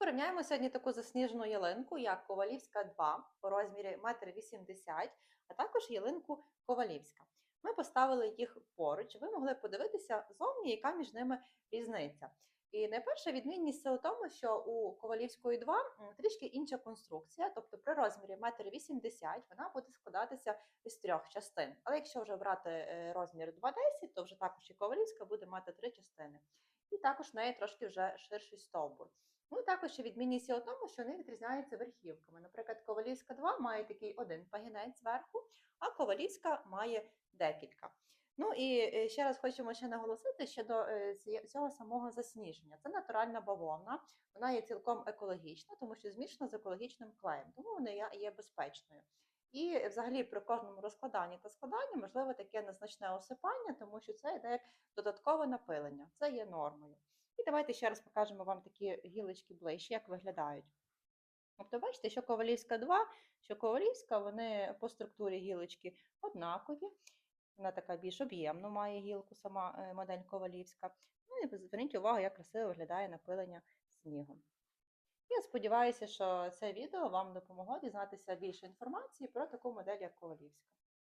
Порівняємо сьогодні таку засніжену ялинку, як Ковалівська 2 по розмірі 1,80 м, а також ялинку Ковалівська. Ми поставили їх поруч, ви могли подивитися зовні, яка між ними різниця. І найперша відмінність це у тому, що у Ковалівської 2 трішки інша конструкція, тобто при розмірі 1,80 м вона буде складатися з трьох частин. Але якщо вже брати е, розмір 2,10, то вже також і Ковалівська буде мати три частини. І також в неї трошки вже ширший стовбур. Ну також ще відмінність є у тому, що вони відрізняються верхівками. Наприклад, Ковалівська 2 має такий один пагінець зверху, а Ковалівська має декілька. Ну і е, ще раз хочемо ще наголосити щодо е, цього самого засніження. Це натуральна бавовна, вона є цілком екологічна, тому що змішана з екологічним клеєм, тому вона є- безпечною. І взагалі при кожному розкладанні та складанні можливо таке незначне осипання, тому що це йде як додаткове напилення. Це є нормою. І давайте ще раз покажемо вам такі гілочки ближче, як виглядають. Тобто, бачите, що Ковалівська 2, що Ковалівська, вони по структурі гілочки однакові. Вона така більш об'ємну має гілку, сама е, модель Ковалівська. Ну і зверніть увагу, як красиво виглядає напилення снігу. Я сподіваюся, що це відео вам допомогло дізнатися більше інформації про таку модель, як Ковалівська.